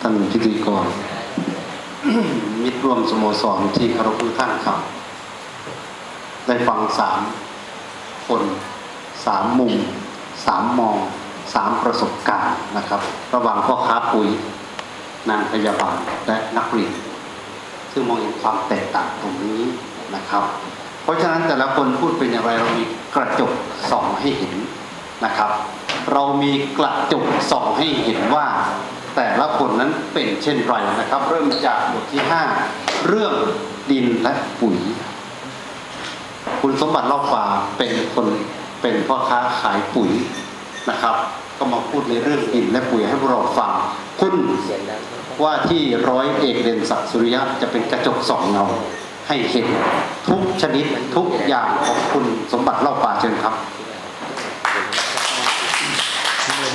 ท่านพิธีกร มิตรร่วมสโมสรที่คารพทุกท่านครับ ได้ฟังสามคนสามมุมสามมองสามประสบการณ์นะครับ ระหว่างพ่อค้าปุ๋ยนางพยาบาลและนักเรียนซึ่งมองเห็นความแตกต่างตรงนี้นะครับ เพราะฉะนั้นแต่ละคนพูดเป็นอย่างไรเรามีกระจกส่องให้เห็นนะครับ เรามีกระจกส่องให้เห็นว่า แต่ละคนนั้นเป็นเช่นไรนะครับ เริ่มจากบทที่ 5 เรื่องดินและปุ๋ย คุณสมบัติเล่าฟ้าเป็นคนเป็นพ่อค้าขายปุ๋ยนะครับ ก็มาพูดในเรื่องดินและปุ๋ยให้พวกเราฟัง คุณว่าที่ร้อยเอกเด่นศักดิ์สุริยะจะเป็นกระจกส่องเงาให้เห็นทุกชนิดทุกอย่างของคุณสมบัติเล่าป่าเชิญครับ ท่า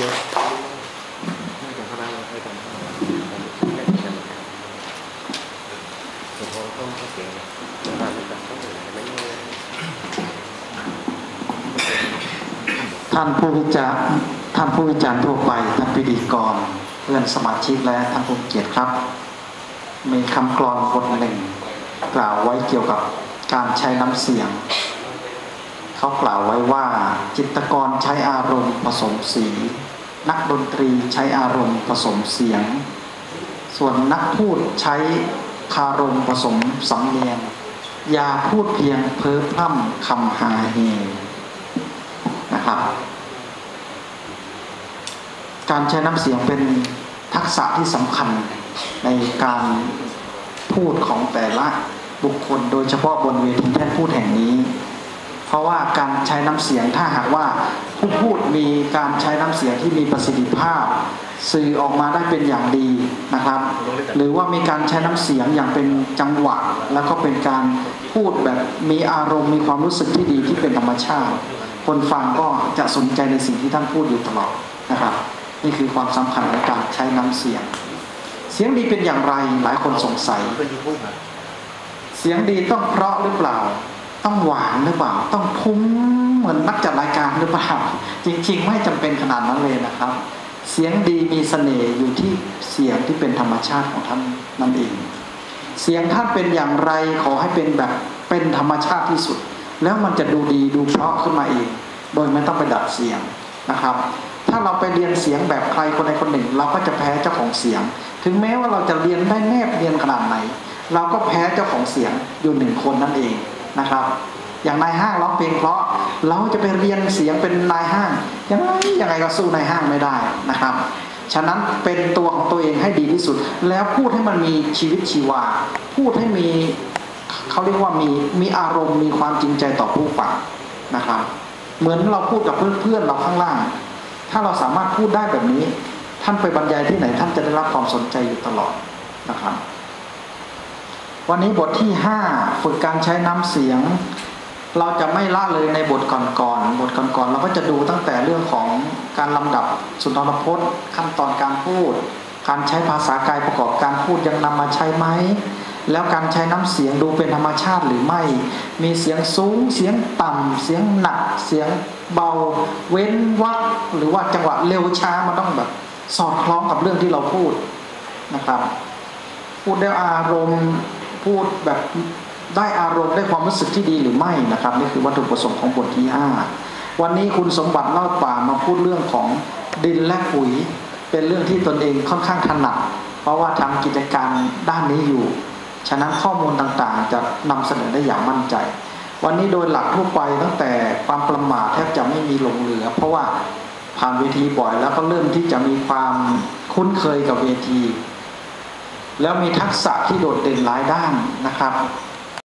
นผู้วิจารณ์ท่านผู้วิจารณ์ทั่วไปท่านพิธีกรเพื่อนสมาชิกและท่านผู้เกียรติครับ มีคำกลอนบทหนึ่ง กล่าวไว้เกี่ยวกับการใช้น้ำเสียง เขากล่าวไว้ว่าจิตกรใช้อารมณ์ผสมสี นักดนตรีใช้อารมณ์ผสมเสียง ส่วนนักพูดใช้คารมผสมสำเนียงอย่าพูดเพียงเพ้อพร่ำคำหาเฮนะครับ การใช้น้ำเสียงเป็นทักษะที่สำคัญในการพูดของแต่ละบุคคลโดยเฉพาะบนเวทีแท่นพูดแห่งนี้ ราะว่าการใช้น้ำเสียงถ้าหากว่าผู้พูดมีการใช้น้ำเสียงที่มีประสิทธิภาพ สื่อออกมาได้เป็นอย่างดีนะครับ หรือว่ามีการใช้น้ำเสียงอย่างเป็นจังหวะ แล้วก็เป็นการพูดแบบมีอารมณ์มีความรู้สึกที่ดีที่เป็นธรรมชาติ คนฟังก็จะสนใจในสิ่งที่ท่านพูดอยู่ตลอดนะครับ นี่คือความสำคัญของการใช้น้ำเสียง เสียงดีเป็นอย่างไรหลายคนสงสัย เสียงดีต้องเพราะหรือเปล่า ต้องหวานหรือเปล่า ต้องทุ้มเหมือนนักจัดรายการหรือเปล่า จริง ๆ ไม่จำเป็นขนาดนั้นเลยนะครับ เสียงดีมีเสน่ห์อยู่ที่เสียงที่เป็นธรรมชาติของท่านนั่นเอง เสียงท่านเป็นอย่างไรขอให้เป็นแบบเป็นธรรมชาติที่สุด แล้วมันจะดูดีดูเพราะขึ้นมาเอง โดยไม่ต้องไปดัดเสียงนะครับ ถ้าเราไปเรียนเสียงแบบใครคนใดคนหนึ่ง เราก็จะแพ้เจ้าของเสียง ถึงแม้ว่าเราจะเรียนได้แนบเรียนขนาดไหน เราก็แพ้เจ้าของเสียงอยู่หนึ่งคนนั่นเอง นะครับ อย่างนายห้างร้องเพลงเพราะเราจะไปเรียนเสียงเป็นนายห้างยังไงยังไงก็สู้นายห้างไม่ได้นะครับ ฉะนั้นเป็นตัวของตัวเองให้ดีที่สุด แล้วพูดให้มันมีชีวิตชีวา พูดให้มีเขาเรียกว่ามีมีอารมณ์มีความจริงใจต่อผู้ฟังนะครับ เหมือนเราพูดกับเพื่อนๆเราข้างล่าง ถ้าเราสามารถพูดได้แบบนี้ ท่านไปบรรยายที่ไหนท่านจะได้รับความสนใจอยู่ตลอดนะครับ วันนี้บทที่ห้าฝึกการใช้น้ำเสียง เราจะไม่ละเลยในบทก่อนๆบทก่อนๆเราก็จะดูตั้งแต่เรื่องของการลำดับสุนทรพจน์ ขั้นตอนการพูด การใช้ภาษากายประกอบการพูดยังนำมาใช้ไหมแล้วการใช้น้ำเสียงดูเป็นธรรมชาติหรือไม่ มีเสียงสูง เสียงต่ำ เสียงหนัก เสียงเบา เว้นวรรคหรือว่าจังหวะเร็วช้ามันต้องแบบสอดคล้องกับเรื่องที่เราพูดนะครับ พูดได้อารมณ์ พูดแบบได้อารมณ์ได้ความรู้สึกที่ดีหรือไม่นะครับนี่คือวัตถุประสงค์ของบทที่ 5 วันนี้คุณสมบัติเล่าป่ามาพูดเรื่องของดินและปุ๋ย เป็นเรื่องที่ตนเองค่อนข้างถนัดเพราะว่าทำกิจการด้านนี้อยู่ ฉะนั้นข้อมูลต่างๆ จะนำเสนอได้อย่างมั่นใจ วันนี้โดยหลักทั่วไปตั้งแต่ความประมาทแทบจะไม่มีหลงเหลือ เพราะว่าผ่านเวทีบ่อยแล้วก็เริ่มที่จะมีความคุ้นเคยกับเวที แล้วมีทักษะที่โดดเด่นหลายด้านนะครับ